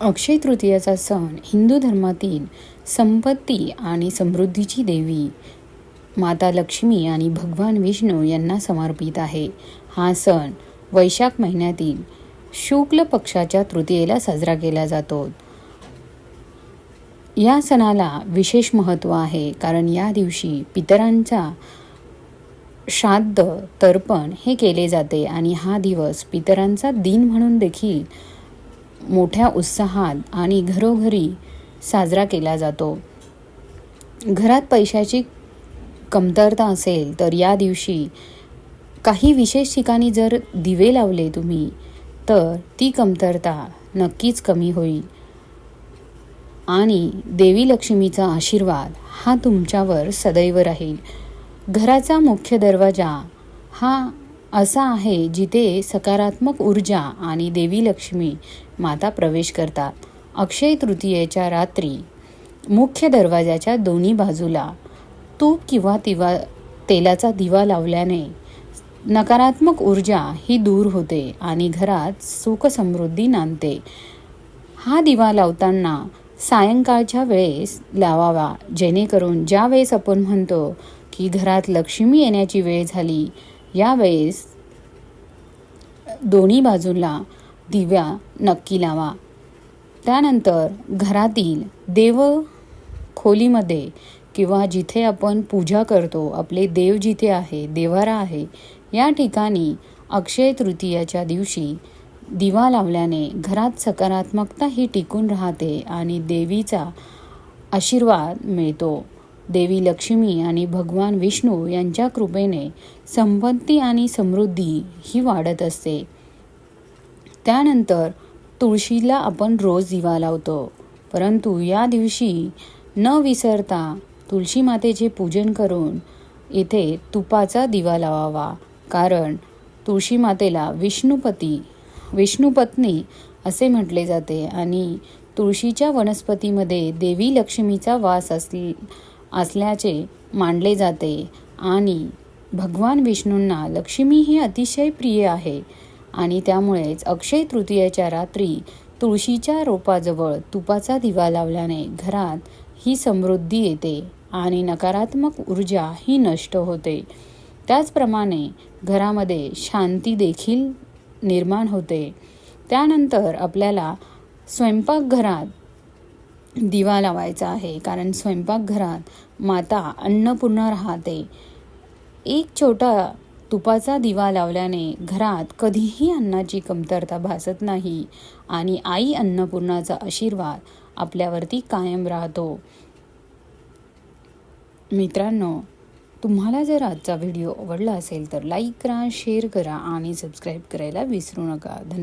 अक्षय तृतीयाचा सण हिंदू धर्मातील संपत्ती आणि समृद्धीची देवी. माता लक्ष्मी आणि भगवान विष्णू यांना समर्पित आहे. हा सण वैशाख महिन्यातील शुक्ल पक्षाच्या तृतीयेला साजरा केला जातो. या सणाला विशेष महत्त्व आहे कारण या दिवशी पितरांचा श्राद्ध तर्पण हे केले जाते आणि हा दिवस पितरांचा दिन म्हणून देखील मोठ्या उत्साहात आणि घरोघरी साजरा केला जातो. घरात पैशाची कमतरता असेल तर या दिवशी काही विशेष ठिकाणी जर दिवे लावले तुम्ही तर ती कमतरता नक्कीच कमी होईल. आणि देवी लक्ष्मीचा आशीर्वाद हा तुमच्यावर सदैव राहील. घराचा मुख्य दरवाजा हा असा आहे जिथे सकारात्मक ऊर्जा आणि देवी लक्ष्मी माता प्रवेश करतात. अक्षय तृतीयेच्या रात्री मुख्य दरवाजाच्या दोन्ही बाजूला तूप किंवा तिवा तेलाचा दिवा लावल्याने नकारात्मक ऊर्जा ही दूर होते आणि घरात सुख समृद्धी नांदते. हा दिवा लावताना सायंकाळच्या वेळेस लावावा जेणेकरून ज्या वेळेस आपण म्हणतो की घरात लक्ष्मी येण्याची वेळ झाली यावेळेस दोन्ही बाजूला दिव्या नक्की लावा. त्यानंतर घरातील देव खोलीमध्ये किंवा जिथे आपण पूजा करतो आपले देव जिथे आहे देवारा आहे या ठिकाणी अक्षय तृतीयाच्या दिवशी दिवा लावल्याने घरात सकारात्मकता ही टिकून राहते आणि देवीचा आशीर्वाद मिळतो. देवी लक्ष्मी आणि भगवान विष्णू यांच्या कृपेने संपत्ती आणि समृद्धी ही वाढत असते. त्यानंतर तुळशीला आपण रोज दिवा लावतो. परंतु या दिवशी न विसरता तुळशी मातेचे पूजन करून इथे तुपाचा दिवा लावावा. कारण तुळशी मातेला विष्णुपती विष्णुपत्नी असे म्हटले जाते आणि तुळशीच्या वनस्पतीमध्ये देवी लक्ष्मीचा वास असली असल्याचे मानले जाते. आणि भगवान विष्णूंना लक्ष्मी ही अतिशय प्रिय आहे. आणि त्यामुळेच अक्षय तृतीयाच्या रात्री तुळशीच्या रोपाजवळ तुपाचा दिवा लावल्याने घरात ही समृद्धी येते आणि नकारात्मक ऊर्जा ही नष्ट होते. त्याचप्रमाणे घरामध्ये शांती देखील निर्माण होते. त्यानंतर आपल्याला स्वयंपाकघरात दिवा लावायचा आहे कारण स्वयंपाकघरात माता अन्नपूर्ण राहते. एक छोटा तुपाचा दिवा लावल्याने घरात कधीही अन्नाची कमतरता भासत नाही आणि आई अन्नपूर्णाचा आशीर्वाद आपल्यावरती कायम राहतो. मित्रांनो तुम्हाला जर आजचा व्हिडिओ आवडला असेल तर लाईक करा शेअर करा आणि सबस्क्राईब करायला विसरू नका. धन्यवाद.